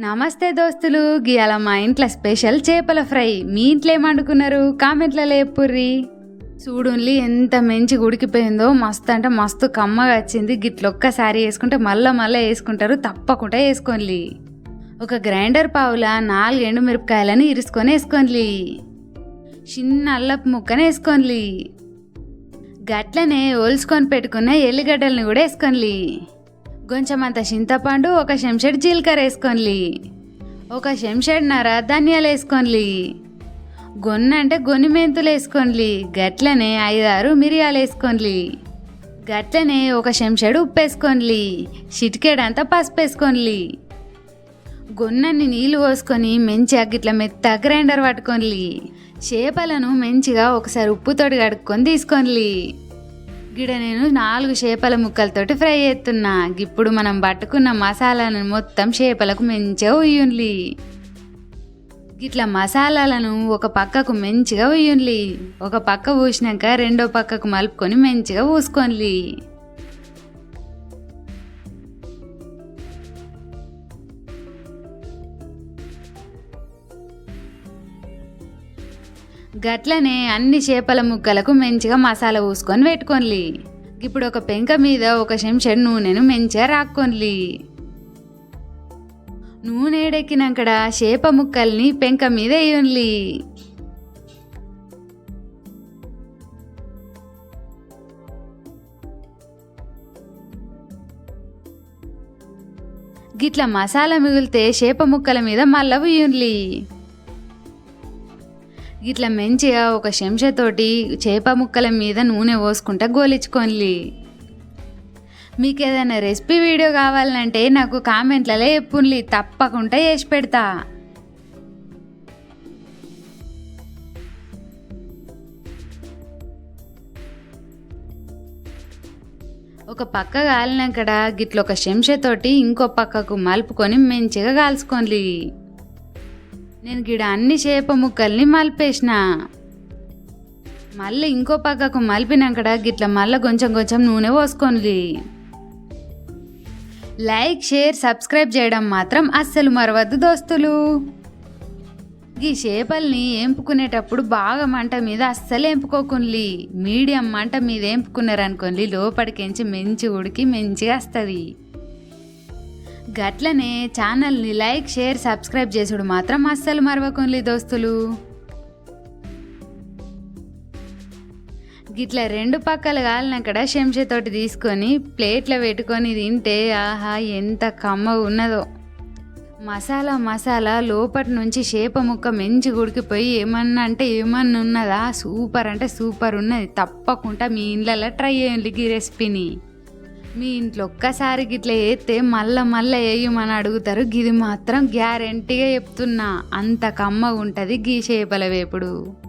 నమస్తే దోస్తులు గీయాల మా ఇంట్లో స్పెషల్ చేపల ఫ్రై. మీ ఇంట్లో ఏమండుకున్నారు కామెంట్లలో ఎప్పుర్రి. చూడుండి ఎంత మంచి ఉడికిపోయిందో. మస్తు అంటే మస్తు కమ్మగా వచ్చింది. గిట్ల ఒక్కసారి వేసుకుంటే మళ్ళీ మళ్ళీ వేసుకుంటారు. తప్పకుండా వేసుకోండి ఒక గ్రైండర్ పావుల నాలుగు ఎండు మిరపకాయలను ఇరుసుకొని వేసుకోండి చిన్న అల్లపు ముక్కనే వేసుకోండి గట్లనే ఒలుచుకొని పెట్టుకున్న ఎల్లిగడ్డల్ని కూడా వేసుకోండి కొంచెం అంత చింతపండు ఒక చెంచాడు జీలకర్ర వేసుకోండి ఒక చెంచాడున్నర ధనియాలు వేసుకోండి గొన్న అంటే గొన్ని మెంతులు వేసుకోండి గట్లనే ఐదారు మిరియాలు వేసుకోండి గట్లనే ఒక చెంచాడు ఉప్పు వేసుకోండి చిటికెడంతా పసుపు వేసుకోండి గొన్నన్ని నీళ్ళు పోసుకొని మంచిగా గిట్ల మెత్త గ్రైండర్ పట్టుకోండి చేపలను మంచిగా ఒకసారి ఉప్పుతోటి కడుక్కొని తీసుకోండి గిడ నేను నాలుగు చేపల ముక్కలతోటి ఫ్రై చేస్తున్నా. ఇప్పుడు మనం పట్టుకున్న మసాలాను మొత్తం చేపలకు మంచిగా ఉయ్యుండ్లి. గిట్ల మసాలాలను ఒక పక్కకు మంచిగా ఉయ్యుండ్లి. ఒక పక్క పూసినాక రెండో పక్కకు మలుపుకొని మంచిగా పూసుకోండి గట్లనే అన్ని చేపల ముక్కలకు మంచిగా మసాలా పూసుకొని పెట్టుకోండి ఇప్పుడు ఒక పెంక మీద ఒక చెంచాడు నూనెను మంచిగా రాక్కోండి నూనె ఎడెక్కినాకడ చేప ముక్కల్ని పెంక మీద వేయండి గిట్ల మసాలా మిగిలితే చేప ముక్కల మీద మళ్ళా వేయండి ఇట్లా మంచిగా ఒక చెంచతోటి చేప ముక్కల మీద నూనె పోసుకుంటా గోలించుకోండి మీకు ఏదైనా రెసిపీ వీడియో కావాలంటే నాకు కామెంట్లలో చెప్పుండ్లి తప్పకుండా చేసి పెడతా. ఒక పక్క కాలినాకడ గిట్ల ఒక చెంచతోటి ఇంకో పక్కకు మలుపుకొని మంచిగా కాల్చుకోండి నేను గిడ అన్ని చేప ముక్కల్ని మలిపేసిన. మళ్ళీ ఇంకో పక్కకు మలిపినాకడ గిట్ల మళ్ళీ కొంచెం కొంచెం నూనె పోసుకోండి లైక్ షేర్ సబ్స్క్రైబ్ చేయడం మాత్రం అస్సలు మరవద్దు దోస్తులు. ఈ చేపల్ని ఎంపుకునేటప్పుడు బాగా మంట మీద అస్సలు ఎంపుకోకుండి మీడియం మంట మీద ఎంపుకున్నారనుకోండి లోపలికించి మంచి ఉడికి మంచిగా వస్తుంది గట్లనే ఛానల్ని లైక్ షేర్ సబ్స్క్రైబ్ చేసుడు మాత్రం అస్సలు మరవకుండి దోస్తులు. గిట్ల రెండు పక్కలు కాలినక్కడ చెంచాతోటి తీసుకొని ప్లేట్లో పెట్టుకొని తింటే ఆహా ఎంత కమ్మ ఉన్నదో. మసాలా మసాలా లోపటి నుంచి చేప ముక్క మెంచి ఉడికిపోయి ఏమన్నా అంటే ఏమన్నా ఉన్నదా? సూపర్ అంటే సూపర్ ఉన్నది. తప్పకుండా మీ ఇండ్లలో ట్రై చేయండి ఈ రెసిపీని. మీ ఇంట్లో ఒక్కసారి గిట్ల వేస్తే మళ్ళా మళ్ళీ వేయమని అడుగుతారు. గిది మాత్రం గ్యారెంటీగా చెప్తున్నా. అంత కమ్మగా ఉంటుంది గీ చేపల వేపుడు.